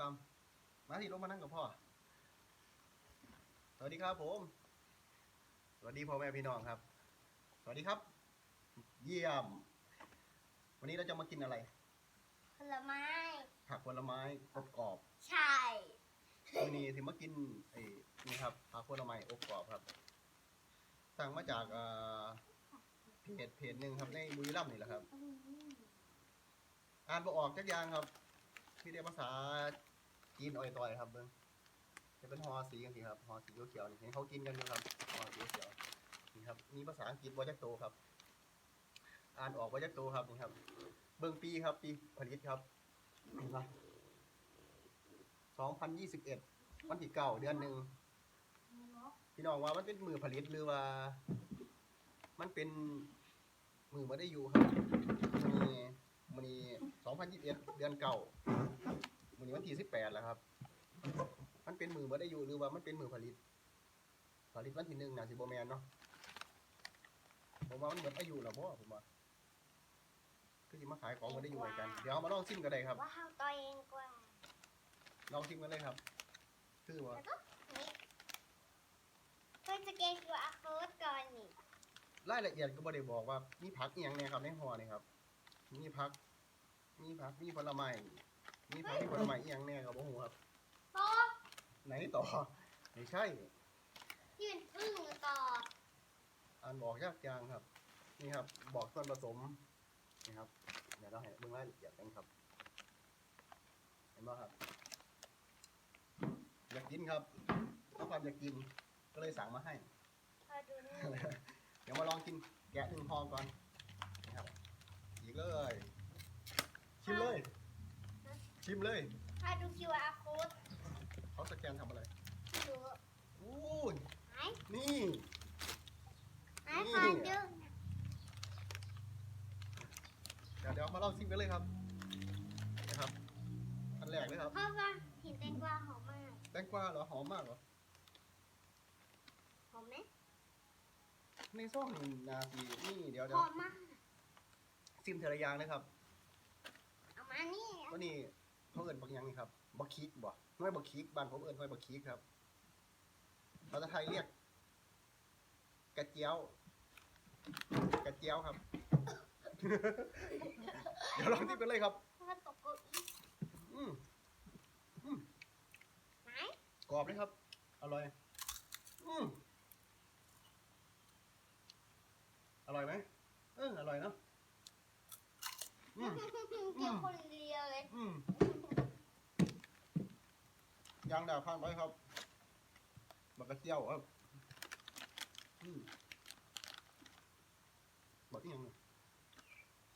ฟาร์มมาที่ลงมานั่งกับพ่อ สวัสดีครับผม สวัสดีพ่อแม่พี่น้องครับ สวัสดีครับ เยี่ยม วันนี้เราจะมากินอะไร ผลไม้ ผักผลไม้อบกรอบใช่ วันนี้ที่มากินไอ้นี่ครับผักผลไม้อบกรอบครับ สั่งมาจากเอ่อเพจเพจหนึ่งครับในบุรีรัมย์นี่แหละครับ อ่านบ่ออกจักอย่างครับที่ได้ภาษา จีนอ่อยต่อยครับเบิ้งจะเป็นฮอสีกันสิครับฮอสีเขียวๆนี่เห็นเขากินกันอยู่ครับฮอสีเขียวนี่ครับมีภาษาอังกฤษว่าจักโตครับ อ่านออกว่าจักโตครับนี่ครับ เบิ้งปีครับ ปีผลิตครับเห็นปะ2021วันที่เก้าเดือนหนึ่งพี่น้องว่ามันเป็นมือผลิตหรือว่า มันเป็นมือมาได้อยู่ครับมีมันนี้2021เดือนเก่า มันนี้วันที่18แล้วครับ มันเป็นมือมาได้อยู่หรือว่ามันเป็นมือผลิต ผลิตวันที่หนึ่งนะสิบแมนเนาะผมว่ามันหมดอายุแล้วบ่ผมว่าคือสิมาขายของมาได้อยู่เหมือนกัน เดี๋ยวเอามาลองชิมกันเลยครับ ว่าเขาตัวเองกว่าลองชิมกันเลยครับ คือว่าแล้วก็นี่เพื่อจะเกณฑ์คืออาโค้ดก่อนนี่รายละเอียดก็บ่ได้บอกว่ามีผักอีหยังแน่ครับในห่อนี่ครับ มีผัก มีผัก มีผลไม้ มีผักมีผลไม้อีหยังแน่ครับบ่ฮู้ครับโต๊ะไหนต่อไม่ใช่ยืนพึ่งต่ออ่านบอกยากจังครับ นี่ครับ บอกส่วนผสมนี่ครับ เดี๋ยวเราให้เบิ่งรายละเอียดกันครับ เห็นบ่ครับ อยากกินครับต้องความอยากกิน ก็เลยสั่งมาให้ พอดูนี่เดี๋ยวมาลองกินแกะหนึ่งพอก่อนนะครับอีกเลย ชิมเลย ชิมเลยพอดู QR code เขาสแกนทำอะไรดูอู้ยไหนนี่ไหนพอดูเดี๋ยวเดี๋ยวมาลองชิมกันเลยครับนะครับ อันแรกเลยครับพ่อว่าเห็นแตงกวาหอมมาก แตงกวาเหรอหอมมากเหรอ หอมไหมในซ่องนาทีนี่เดี๋ยวหเดี๋ยวอมมาก ชิมเทระอยางนะครับ เอามานี่ วันนี้ เขาเอิญบักหยังนี่ครับบักคิกบ่น้อยบักคิกบ้านผมเอิญน้อยบักคิกครับภาษาไทยเรียก กระเจียว กระเจียวครับ เดี๋ยวลองชิมกันเลยครับพ่อตกเก้าอี้อืมไหนกรอบเลยครับ อร่อย อืมอร่อยไหมเอออร่อยเนอะอืมเกี่ยวคนเดียวเลย อืม ยางดาวข้างไว้ครับบักกระเจียวครับอืมบักอีหยังเนี่ย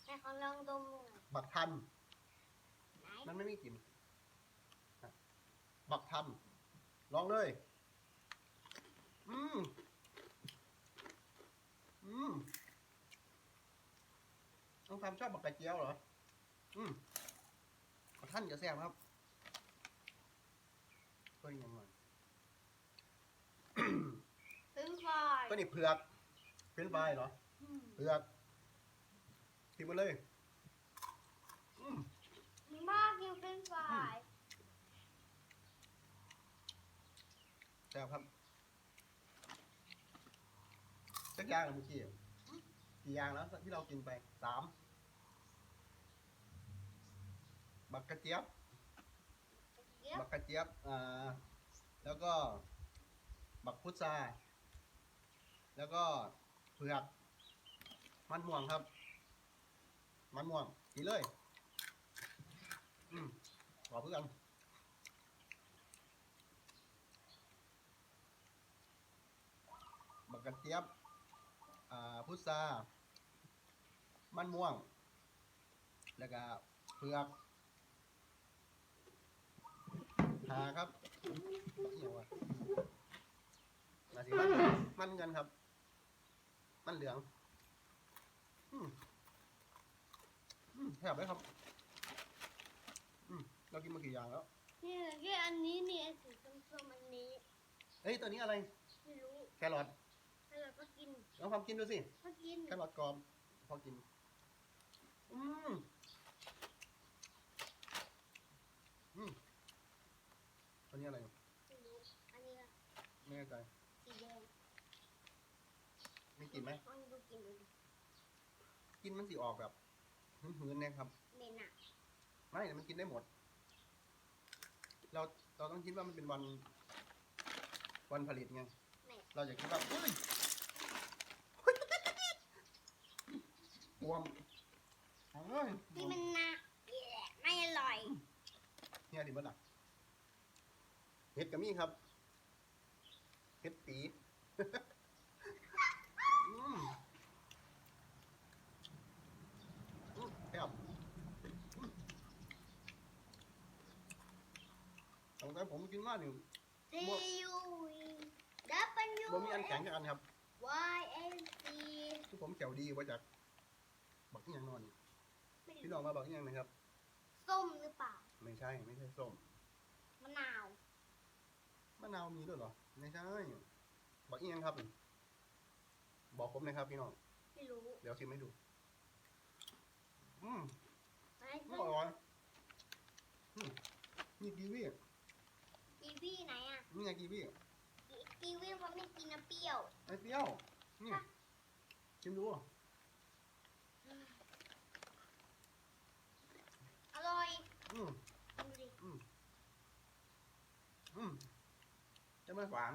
แต่เขาลองดมหน่อยบักทัน ไหนมันไม่มีกลิ่นอะบักทัน ลองเลย อืม อืมน้องทำชอบบักกระเจียวเหรอ อืมบักทันจะแซ่บครับ ก็ยังไงเป็นไฟรายก็นี่เผือกเป็นไฟเหรออืมเผือกทิมมาเลยอืมบ้ากินเป็นไฟรายแซ่บครับสักอย่างเหรอเมื่อกี้กี่อย่างแล้วที่เรากินไปสามบักกระเจี๊ยบเดี๋ ยวบักกระเจี๊ยบอ่าแล้วก็ บักพุทราแล้วก็เผือกมันม่วงครับ มันม่วงกินเลยอืมขอเพื่อนบักกระเจี๊ยบอ่าพุทรามันม่วง แล้วก็เผือก หาครับเหี่ยวอะมาสิมันมันกันครับ มันเหลืองอืมอืมแทบเลยครับ อืมเรากินมากี่อย่างแล้ว นี่แค่อันนี้เนี่ยสีส้มๆอันนี้ เฮ้ยตัวนี้อะไร ไม่รู้แครอทแล้วเราก็กินลองความกินดูสิ ก็กินแครอทกรอบพอกิน อืมอืม นี้อะไรไม่รู้อันนี้ก็ไม่แน่ใจสีแดงมีกลิ่นไหมลองดูกินดูดิกลินมันสีออกแบบหืนๆเนี่ยครับ เหม็นอะไม่แต่มันกินได้หมด เราเราต้องคิดว่ามันเป็นวัน วันผลิตไงไม่เราอยากคิดว่าเฮ้ยบวมเฮ้ยบนี่วมมันนะแย่ไม่อร่อย เนี่ยดิเบิ้ลอะ เห็ดกับมี่ครับ เห็ดปีอืมอืมแซ่บอืมตั้งแต่ผมกินมาหนึ่ง T U V W บ่มีอันแข็งจากอันครับ Y N C ที่ผมแจ๋วดีว่าจาก บักอีหยังนอนไม่พี่รู้น้องมาบักอีหยังนะครับ ส้มหรือเปล่า ไม่ใช่ ไม่ใช่ส้ม มะนาว มะนาวมีด้วยเหรอ ไม่ใช่บักอีหยังครับ บอกผมหนะครับพี่น้อง ไม่รู้เดี๋ยวชิมให้ดู อืมไอ้อร่อยอืมนี่กีวีกีวีไหนอะนี่ไงกีวีกีกีวีมันไม่กินน้ำเปรี้ยวไอ้เปรี้ยวนี่ชิมดูอร่อย อืม ดูดิ อืม จะไม่หวาน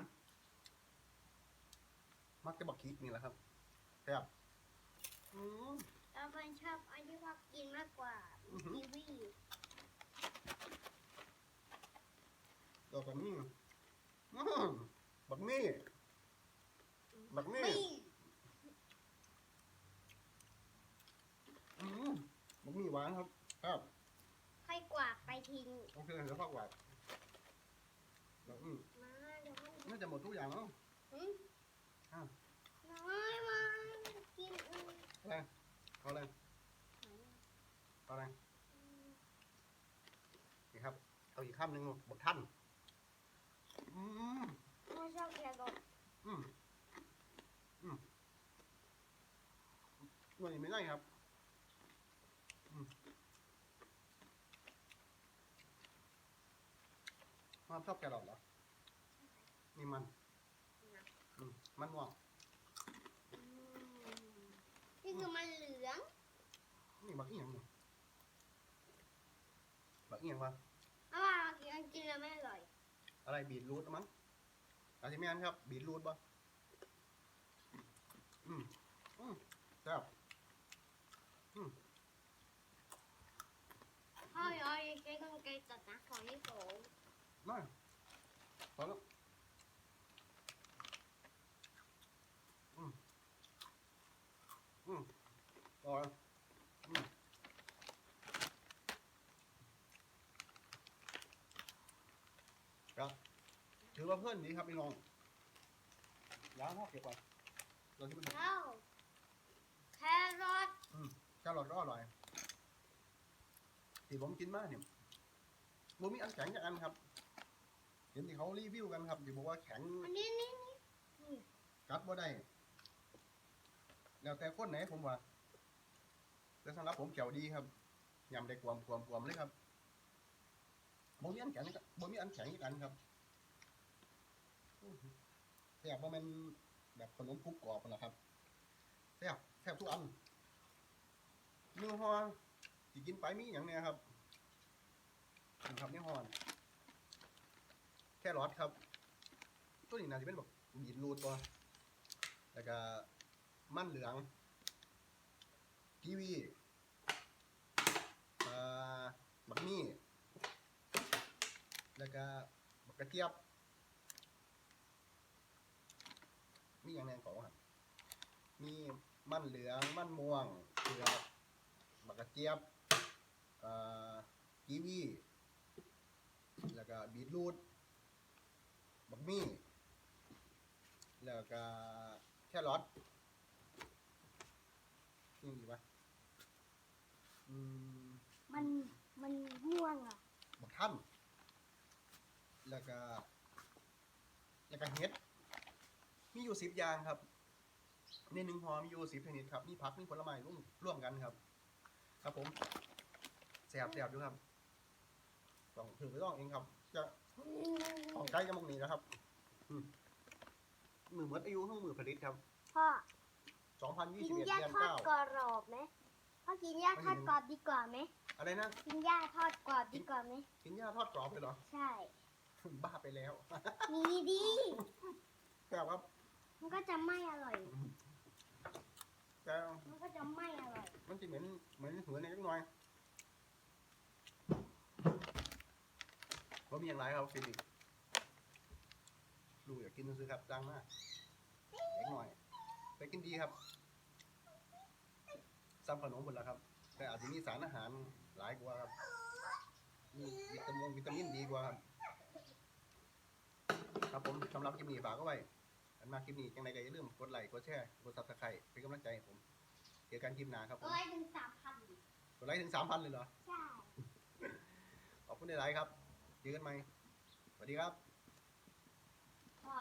มักจะบักคิกนี่แหละครับแซ่บอืมแล้วเพื่อนชอบอันที่พ่อกินมากกว่าอือหือกีวีดอกบักมี่อืมบักมี่บักมี่อืมบักมี่หวานครับ ครับค่อยกวาดไปทิ้งโอเคเดี๋ยวพักหวานแล้วอืมมาเดี๋ยวมั นน่าจะหมดทุกอย่างแล้วหืมอ้าวน้อยมากินอืมอะไรเอาอะไรเอาอะไรนี่ครับ เอาอีกคำหนึ่งบทท่านอืมไม่ชอบแครอทอืมอืมวันนี้ไม่ได้ครับอืมความชอบแครอทเหรอ นี่มันอืมมันม่วงอืมนี่คือมันเหลือง นี่บักเอียงนี่บักเอียงวะเพราะว่ากินกินแล้วไม่อร่อย อะไรบีทรูทมั้งอาจจะไม่อันครับ บีทรูทปะอืมอืมแซ่บ พ่อยอยใช้กางเกงตัดนะของนี่โส น้อยพอแล้วอืม อืมอร่อยอืมครับถือ ว่าเพื่อนดีครับพี่น้องล้างห้องเก็บก่อนเราที่มันแล้วแครอทแครอทก็อร่อยที่ผมกินมากเนี่ยบ่มีอันแข็งจากอันครับ เห็นที่เขารีวิวกันครับที่บอกว่าแข็งอันนี้นี่นี่กัดบ่ได้ แล้วแต่คนไหนผมว่า แต่สำหรับผมแก้วดีครับยำได้กวมกวมกวมเลยครับบ่มีอันแข็งบ่มีอันแข็งอีกอันครับ แซ่บว่ามันแบบขนมกรุบกรอบน่ะครับแซ่บแซ่บทุกอันเนื้อฮอที่กินไปมีอย่างเนี้ยครับนี่ครับเนื้อฮอนแค่รอทครับ ตัวนี้น่าจะเป็นแบบบีทรูทบ่แล้วก็มันเหลืองกีวีบักมี่แล้วก็บักกระเจี๊ยบ มีอย่างแรงของครับมีมันเหลือง มันม่วงเผือกบักกระเจี๊ยบอ่ากีวีแล้วก็บีทรูทบักมี่ แล้วก็แครอทนี่ดีปะอืมมันมันม่วงอะบักท่านแล้วก็แล้วก็เห็ด มีอยู่สิบอย่างครับ ในหนึ่งห่อมีอยู่สิบชนิดครับ มีผัก มีผลไม้ร่วมร่วมกันครับ ครับผมแสบแสบดูครับหต้องถือไปต้องเองครับ จะของใจจะมองนี้นะครับอืมมือหมดอายุของมือผลิตครับพ่อ2021กินเดืหญ้าอนทอดเก้ากรอบไหมพ่อกินหญ้าทอดกรอบดีกว่าไหมอะไรนะกินหญ้าทอดกรอบดีกว่าไหมกินหญ้าทอดกรอบเลยเหรอใช่บ้าไปแล้วมีดีแต่ว่า มันก็จะไม่อร่อย แต่มันก็จะไม่อร่อย มันจะเหมือนเหมือนหัวในจักหน่อยว่ามีอย่างไรครับฟิลิปลูกอยากกินซื้อครับจ้างมากเล็กหน่อย ไปกินดีครับซ้ำขนมหมดแล้วครับ แต่อาจจะมีสารอาหารหลายกว่าครับมีวิตามินวิตามินดีกว่าครับ ครับผมสำหรับคลิปนี้ฝากก็ไว้อัน มาคลิปนี้ยังไงก็อย่าลืมกดไลค์กดแชร์กดซับสไครต์เป็นกำลังใจให้ผมเจอกันคลิปหน้าครับผมก็ให้ถึงสามพันกดไลค์ถึงสามพันเลยเหรอ ใช่ ขอบคุณในไลค์ครับเจอกันไหม่สวัสดีครับ พ่อ